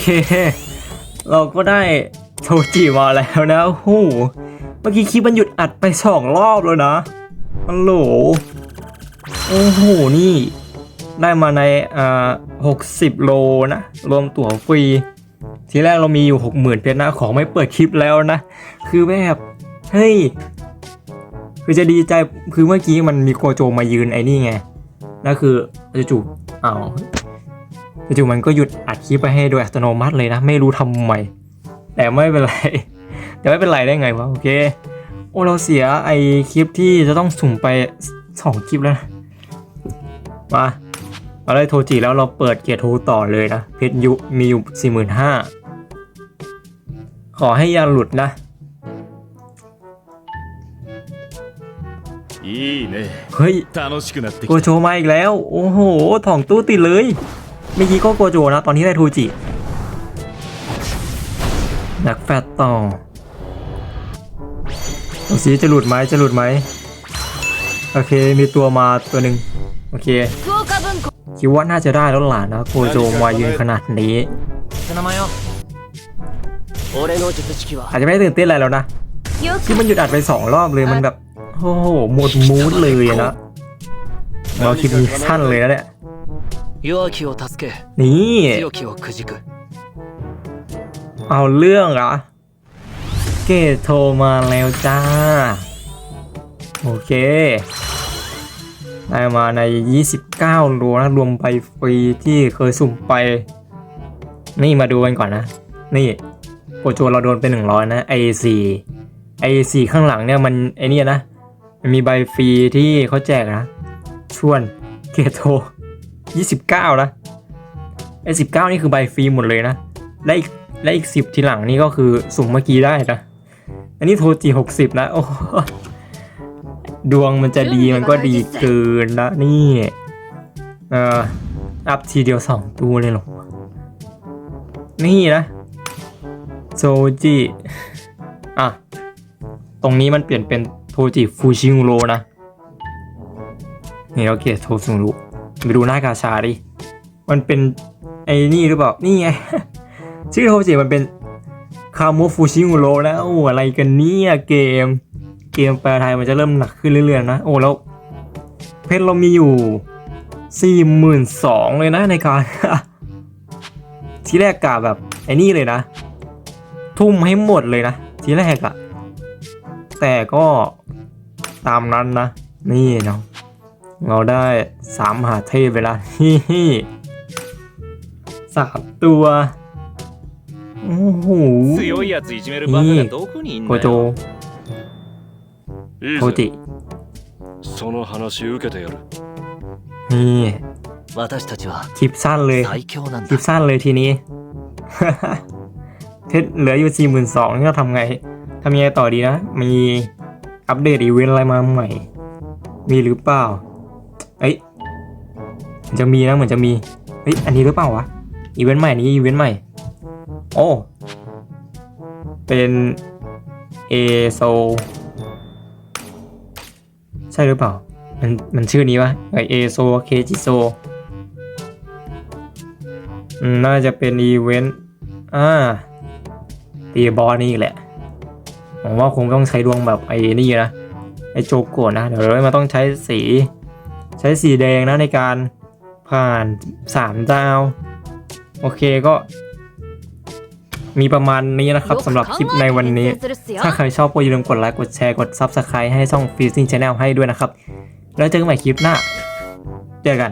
เค เราก็ได้โทจิมาแล้วนะโอ้โหเมื่อกี้คลิปมันหยุดอัดไปสองรอบแล้วนะฮัลโหลโอ้โห นี่ ได้มาในอ่าหกสิบโลนะ รวมตั๋วฟรี ทีแรกเรามีอยู่หกหมื่นเพชรนะ ของไม่เปิดคลิปแล้วนะ คือแบบเฮ้ย คือจะดีใจ คือเมื่อกี้มันมีโกโจมายืนไอ้นี่ไง นั่นคือจู่ๆอ้าว จู่ๆมันก็หยุดอัดคลิปไปให้โดยอัตโนมัติเลยนะ ไม่รู้ทำไม แต่ไม่เป็นไร แต่ไม่เป็นไรได้ไงวะ โอเค โอ้ เราเสียไอคลิปที่จะต้องสุ่มไปสองคลิปแล้วนะ มาเราได้โทจิแล้วเราเปิดเกียร์โทรต่อเลยนะ เพชรยุมีอยู่สี่หมื่นห้าขอให้อยาหลุดนะ いいね เฮ้ย 楽しくなってき โก た โจมาอีกแล้ว โอ้โหถ่องตู้ติดเลย เ มื่อกี้กโกโจนะ ตอนนี้ได้ทูจิดักแฟตต่อดูสีจะหลุดไหมจะหลุดไหม โอเค มีตัวมาตัวหนึ่งโอเค คิดว่าน่าจะได้แล้วหลานนะ โกโจมายืนขนาดนี้อาจจะไม่ตื่นเต้นอะไรแล้วนะ ที่มันหยุดอัดไปสองรอบเลยมันแบบ โอ้โห หมดมูดเลยนะเราคิดนี้สั้นเลยแล้วเนี่ย 弱きを助け นี่ 強きをくじく เอาเรื่องเหรอ เกตโทรมาแล้วจ้า โอเค ได้มาใน 29โลนะรวมไปฟรีที่เคยสุ่มไป นี่มาดูกันก่อนนะ นี่โกโจเราโดนไป100 นะ A4 A4 ข้างหลังเนี่ยมันไอเนี่ยนะ มันมีใบฟรีที่เขาแจกนะ ชวนเกตโทร 29 นะไอ้19นี่คือใบฟรีหมดเลยนะ และอีกและอีกสิบทีหลังนี่ก็คือสุ่มเมื่อกี้ได้นะ อันนี้โทจิหกสิบนะ โอ้โหดวงมันจะดีมันก็ดีเกินนะนี่เอ่ออัพทีเดียวสองตัวเลยเหรอ นี่นะโซจิอะ ตรงนี้มันเปลี่ยนเป็นโทจิฟูชิงโรนะ นี่เราเกลียดโทซุงรุ ไปดูหน้ากาชาดิ มันเป็นไอ้นี่หรือเปล่า นี่ไง ชื่อโทจิมันเป็นคาโมฟูชิงโรนะโอ้อะไรกันเนี่ยเกม เกมแปลไทยมันจะเริ่มหนักขึ้นเรื่อยๆนะ โอ้แล้ว เพชรเรามีอยู่สี่หมื่นสองเลยนะในการ ทีแรกกะแบบไอ้นี่เลยนะ ทุ่มให้หมดเลยนะ ทีแรกอะแต่ก็ตามนั้นนะ นี่เนาะ เราได้สามหาเทพเวลาฮิฮิสามตัวโอ้โหนี่โกโจโทจินี่คลิปสั้นเลยคลิปสั้นเลยทีนี้เพชรเหลืออยู่สี่หมื่นสองนี่เราทำไงทำยังไงต่อดีนะ มีอัปเดตอีเวนไรมาใหม่ มีหรือเปล่า เอ้ยเหมือนจะมีนะเหมือนจะมีเฮ้ยอันนี้หรือเปล่าวะอีเวนต์ใหม่นี้อีเวนต์ใหม่ โอ้เป็นเอโซใช่หรือเปล่า มันมันชื่อนี้ปะไอเอโซเคจิโซน่าจะเป็นอีเวนต์อ่าตีบอลนี่แหละผมว่าคงต้องใช้ดวงแบบไอ้นี่นะไอโจโกะนะ เดี๋ยวเรามาต้องใช้สี ใช้สีแดงนะในการผ่าน3ดาว โอเคก็ มีประมาณนี้นะครับสำหรับคลิปในวันนี้ ถ้าใครชอบก็อย่าลืมกดไลค์กดแชร์กด Subscribe ให้ช่องฟี e e z งชาแนลให้ด้วยนะครับ แล้วเจอกันใหม่คลิปหน้า เจอกัน